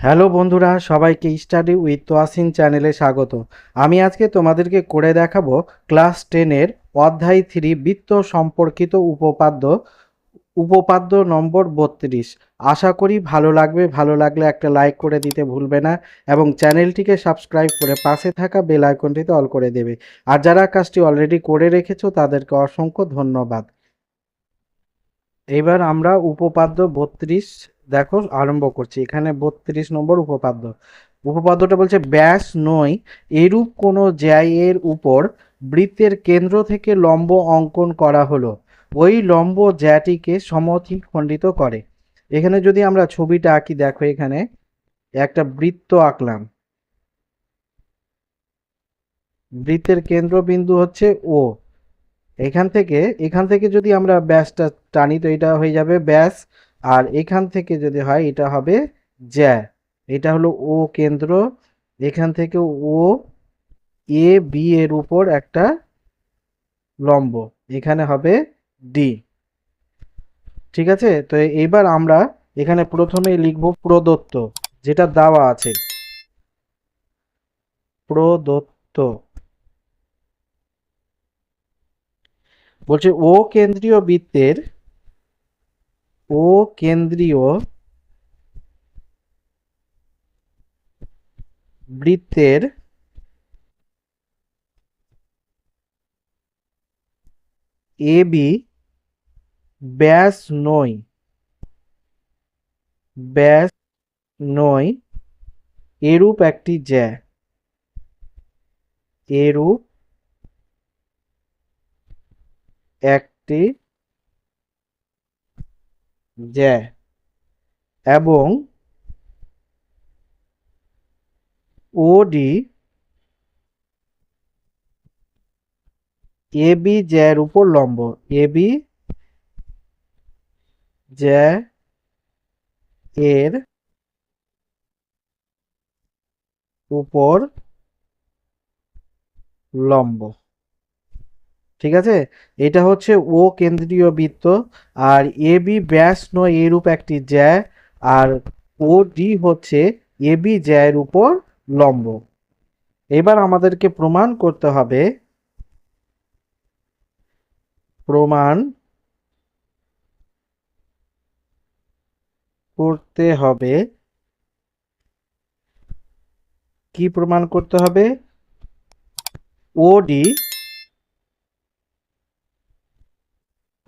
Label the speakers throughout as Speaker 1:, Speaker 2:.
Speaker 1: Hello বন্ধুরা, সবাইকে study with Toyasin চ্যানেলে স্বাগত। আমি আজকে তোমাদেরকে করে দেখাবো ক্লাস টেনের অধ্যায় থ্রি বৃত্ত সম্পর্কিত উপপাদ্য উপপাদ্য নম্বর বত্রিশ। আশা করি ভালো লাগবে, ভালো লাগলে একটা লাইক করে দিতে ভুলবে না এবং চ্যানেলটিকে সাবস্ক্রাইব করে পাশে থাকা বেল আইকনটিতে অল করে দেবে। আর যারা কাজটি অলরেডি করে রেখেছো, তাদেরকে অসংখ্য ধন্যবাদ। এবার আমরা উপপাদ্য বত্রিশ দেখো, আরম্ভ করছি। এখানে বত্রিশ নম্বর উপপাদ্য। উপপাদ্যটা বলছে ব্যাস নয়, এরূপ কোনো জ্যায়ের উপর বৃত্তের কেন্দ্র থেকে লম্ব অঙ্কন করা হলো। ওই লম্ব জ্যাটিকে সমথি খণ্ডিত করে। এখানে যদি আমরা ছবিটা আঁকি, দেখো এখানে একটা বৃত্ত আঁকলাম। বৃত্তের কেন্দ্রবিন্দু হচ্ছে ও এখান থেকে এখান থেকে যদি আমরা ব্যাসটা টানি তো এটা হয়ে যাবে ব্যাস, আর এখান থেকে যদি হয় এটা হবে জ্যা। এটা হলো ও কেন্দ্র, এখান থেকে ও, এ, বি এর উপর একটা লম্ব, এখানে হবে ডি। ঠিক আছে? তো এইবার আমরা এখানে প্রথমে লিখব প্রদত্ত, যেটা দেওয়া আছে। প্রদত্ত। বলছে, ও কেন্দ্রীয় বৃত্তের, ও কেন্দ্রীয় বৃত্তের এ বি ব্যাস নয় ব্যাস নয়, এরূপ একটি জ্যা, এরূপ একটি জ্যা এবং ওডি এবি জ্যার উপর লম্ব। এবি জ্যা এর উপর লম্ব। ঠিক আছে? এটা হচ্ছে ও কেন্দ্রীয় বৃত্ত আর এ বি ব্যাস নয় এরূপ একটি জ্যা আর ও ডি হচ্ছে এ বি জ্যায়ের উপর লম্ব। এবার আমাদেরকে প্রমাণ করতে হবে। প্রমাণ করতে হবে। কি প্রমাণ করতে হবে? ওডি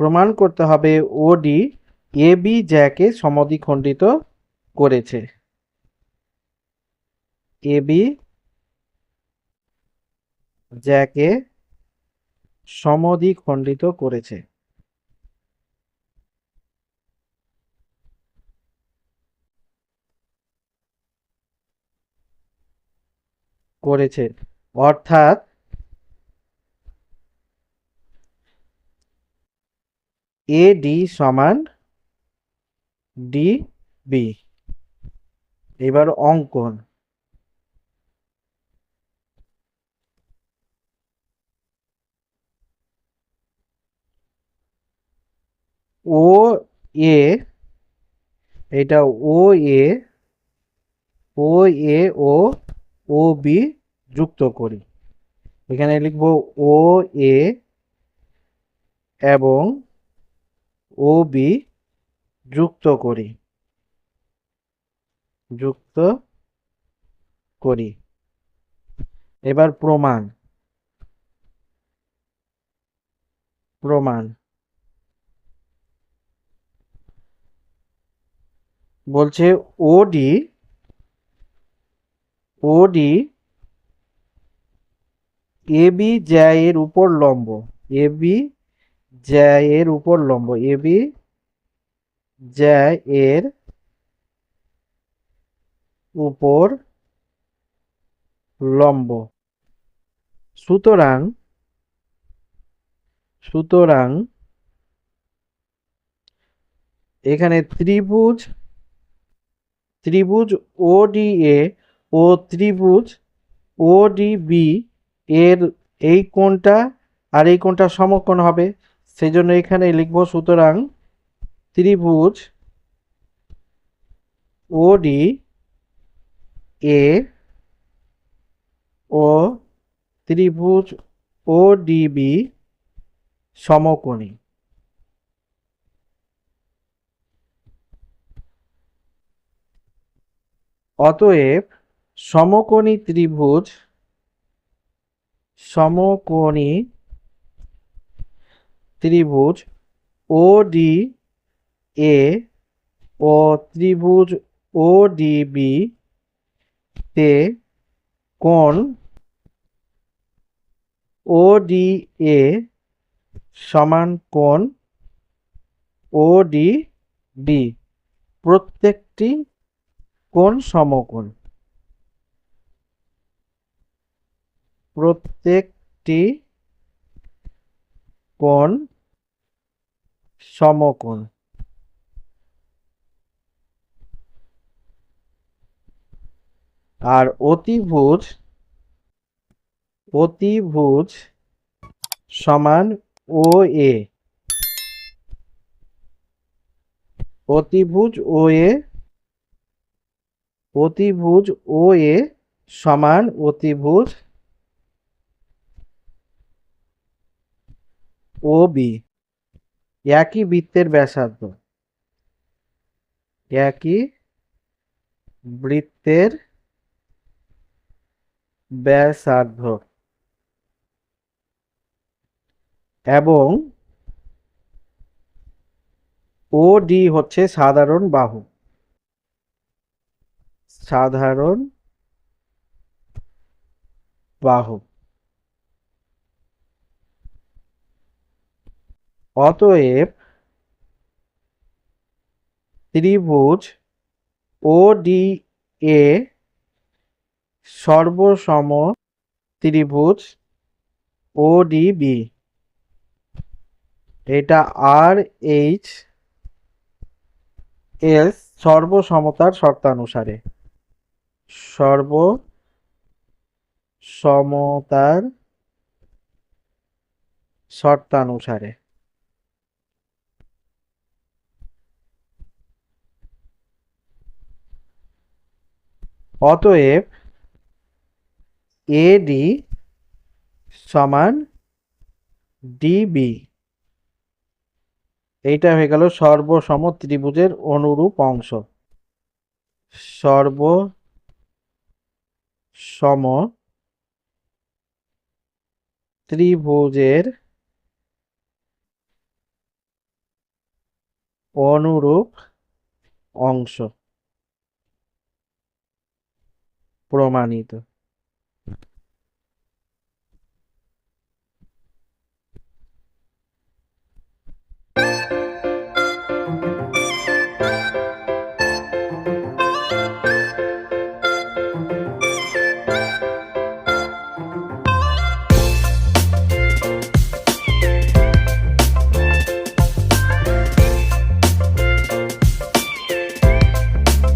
Speaker 1: প্রমাণ করতে হবে ওডি এ বি জ্যাকে সমদ্বিখণ্ডিত করেছে। এ বি জ্যাকে সমদ্বিখণ্ডিত করেছে। করেছে। অর্থাৎ এ ডি সমান ডি বি এবার অঙ্কন। ও এ, এটা ও এ ও এ, ও ও বি যুক্ত করি। এখানে লিখব ও এ এবং ও বি যুক্ত করি। যুক্ত করি। এবার প্রমাণ। প্রমাণ। বলছে ওডি ওডি এ বি জ্যায়ের উপর লম্ব। এ বি জ্যা এর উপর লম্ব, এ বি জ্যা এর উপর লম্ব। সুতরাং সুতরাং এখানে ত্রিভুজ ত্রিভুজ ও ডি এ ও ত্রিভুজ ও ডি বি এর এই কোণটা আর এই কোণটা সমকোণ হবে। সেই জন্য এখানে লিখব সুতরাং ত্রিভুজ ওডি এ ও ত্রিভুজ ও ডিবি সমকোণী। অতএব সমকোণী ত্রিভুজ সমকোণী ত্রিভুজ ও ডি এ ও ত্রিভুজ ও ডিবি তে কোণ ও ডি এ সমান কোণ ও ডি বি প্রত্যেকটি কোণ সমকোণ। প্রত্যেকটি কোণ সমকোণ। আর অতিভুজ অতিভুজ সমান ও এ অতিভুজ ও এ অতিভুজ ও এ সমান অতিভুজ ও বি একই বৃত্তের ব্যাসার্ধ। একই বৃত্তের ব্যাসার্ধ। এবং ও ডি হচ্ছে সাধারণ বাহু। সাধারণ বাহু। অতএব ত্রিভুজ ও ডি এ সর্বসম ত্রিভুজ ও বি এটা আর এইচ এস সর্বসমতার শর্তানুসারে। সর্ব সমতার শর্তানুসারে। অতএব এডি সমান ডিবি। এইটা হয়ে গেল সর্বসম ত্রিভুজের অনুরূপ অংশ। সর্ব সম ত্রিভুজের অনুরূপ অংশ। pro manito.